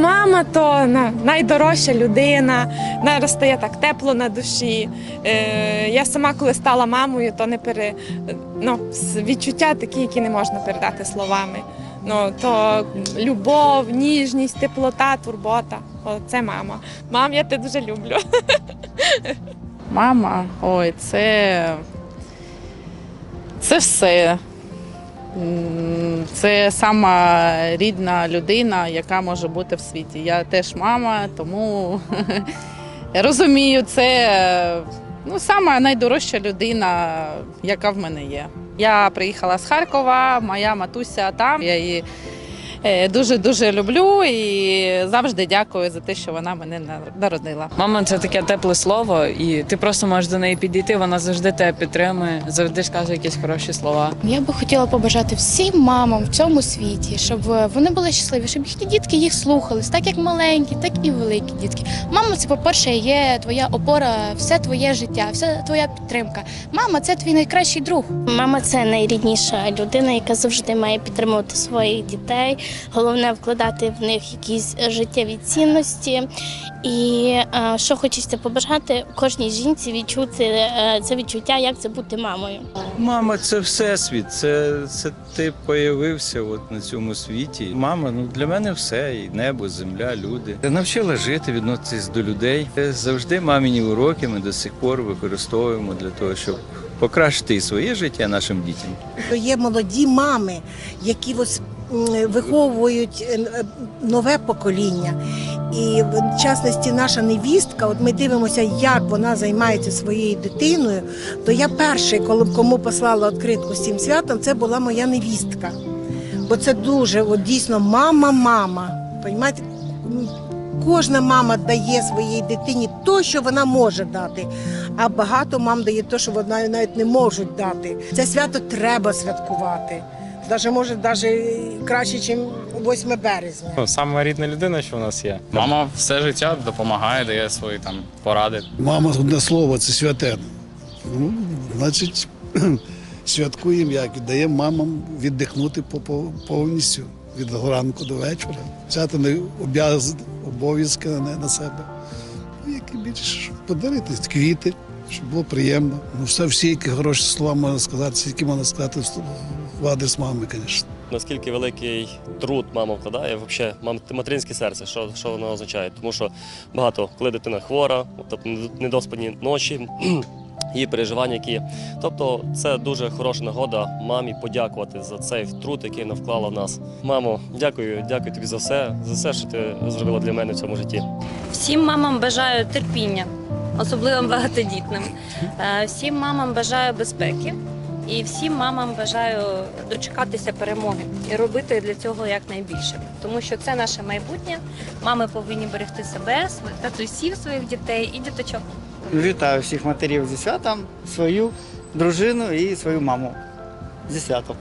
мама то найдорожча людина, вона стає так тепло на душі. Е, я сама, коли стала мамою, то не пере ну, відчуття такі, які не можна передати словами. Ну то любов, ніжність, теплота, турбота. О, це мама. Мам, я тебе дуже люблю. Мама, ой, це. Це все. Це сама рідна людина, яка може бути в світі. Я теж мама, тому розумію, це ну, сама найдорожча людина, яка в мене є. Я приїхала з Харкова, моя матуся там. Я її дуже дуже люблю і завжди дякую за те, що вона мене нар- народила. Мама це таке тепле слово, і ти просто можеш до неї підійти. Вона завжди тебе підтримує, завжди скаже якісь хороші слова. Я би хотіла побажати всім мамам в цьому світі, щоб е, вони були щасливі, щоб їхні дітки їх слухались, так як маленькі, так і великі дітки. Мама, це, по-перше, є твоя опора, все твоє життя, вся твоя підтримка. Мама це твій найкращий друг. Мама це найрідніша людина, яка завжди має підтримувати своїх дітей. Головне вкладати в них якісь життєві цінності. І е, що хочеться побажати кожній жінці відчути е, це відчуття, як це бути мамою. Мама це всесвіт, це, це ти появився от на цьому світі. Мама, ну для мене все, і небо, земля, люди. Навчила жити, відноситись до людей. Завжди мамині уроки ми до сих пор використовуємо для того, щоб покращити і своє життя нашим дітям. є молоді мами, які ось виховують е, е, нове покоління. І в частності наша невістка, от ми дивимося, як вона займається своєю дитиною. То я перший, коли кому послала відкритку з цим святом, це була моя невістка. Бо це дуже от дійсно мама-мама. Понімаєте? Кожна мама дає своїй дитині те, що вона може дати, а багато мам дає те, що вона навіть не можуть дати. Це свято треба святкувати. Даже може, навіть краще, ніж 8 березня. Ну, сама рідна людина, що в нас є. Мама все життя допомагає, дає свої там поради. Мама одне слово це святе. Ну, значить, святкуємо як даємо мамам віддихнути по- по- повністю від ранку до вечора. Взяти на обяз- обов'язки на, на себе. Ну, Які більше подарити квіти, щоб було приємно. Ну, все, всі які хороші слова можна сказати, всі, які можна сказати в- адрес мами, звісно. наскільки великий труд мама вкладає, взагалі материнське серце, що, що воно означає. Тому що багато, коли дитина хвора, тобто недоспані ночі, її переживання, які. Тобто, це дуже хороша нагода мамі подякувати за цей труд, який вона вклала в нас. Мамо, дякую, дякую тобі за все, за все, що ти зробила для мене в цьому житті. Всім мамам бажаю терпіння, особливо багатодітним. Е, Всім мамам бажаю безпеки. І всім мамам бажаю дочекатися перемоги і робити для цього якнайбільше, тому що це наше майбутнє. Мами повинні берегти себе, своїх татусів, своїх дітей і діточок. Вітаю всіх матерів зі святом, свою дружину і свою маму зі святом.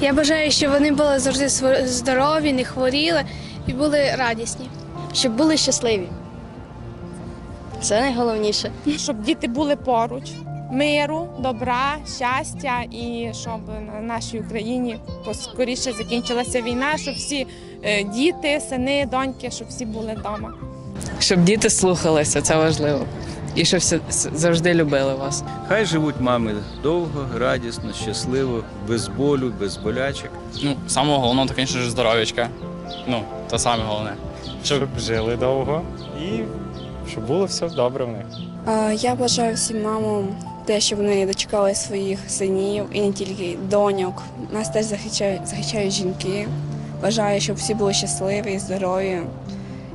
Я бажаю, щоб вони були завжди здорові, не хворіли і були радісні. Щоб були щасливі. Це найголовніше. щоб діти були поруч, миру, добра, щастя, і щоб на нашій Україні поскоріше закінчилася війна, щоб всі е, діти, сини, доньки, щоб всі були вдома. Щоб діти слухалися, це важливо. І щоб завжди любили вас. Хай живуть мами довго, радісно, щасливо, без болю, без болячок. Ну, саме головне, то, звісно ж, здоров'ячка. Ну, то саме головне. Щоб жили довго і щоб було все добре в них. Я бажаю всім мамам те, щоб вони дочекали своїх синів і не тільки доньок. Нас теж захищають, захищають жінки. Бажаю, щоб всі були щасливі, здорові.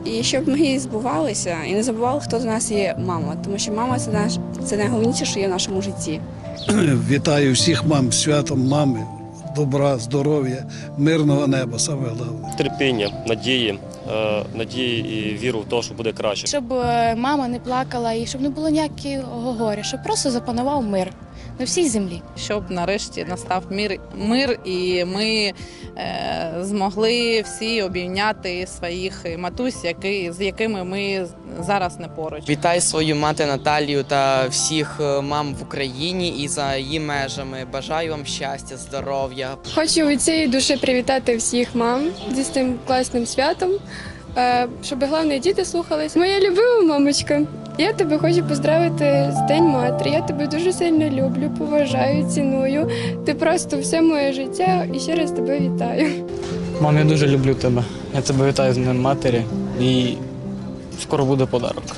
І щоб мрії збувалися і не забували, хто з нас є мама. Тому що мама це наш це найголовніше, що є в нашому житті. Вітаю всіх мам святом мами, добра, здоров'я, мирного неба, саме головне. Терпіння, надії, е, надії і віру в те, що буде краще. Щоб е, мама не плакала і щоб не було ніякого горя, щоб просто запанував мир на всій землі. щоб нарешті настав мир, мир і ми е, змогли всі обійняти своїх матусь, які, з якими ми зараз не поруч. Вітаю свою мати Наталію та всіх е, мам в Україні і за її межами. Бажаю вам щастя, здоров'я, Хочу від цієї душі привітати всіх мам зі цим класним святом. е, щоб головне діти слухались. Моя любима мамочка. Я тебе хочу поздравити з День матері. Я тебе дуже сильно люблю, поважаю, ціную. Ти просто все моє життя і ще раз тебе вітаю. Мам, я дуже люблю тебе. Я тебе вітаю з Днем матері і скоро буде подарок.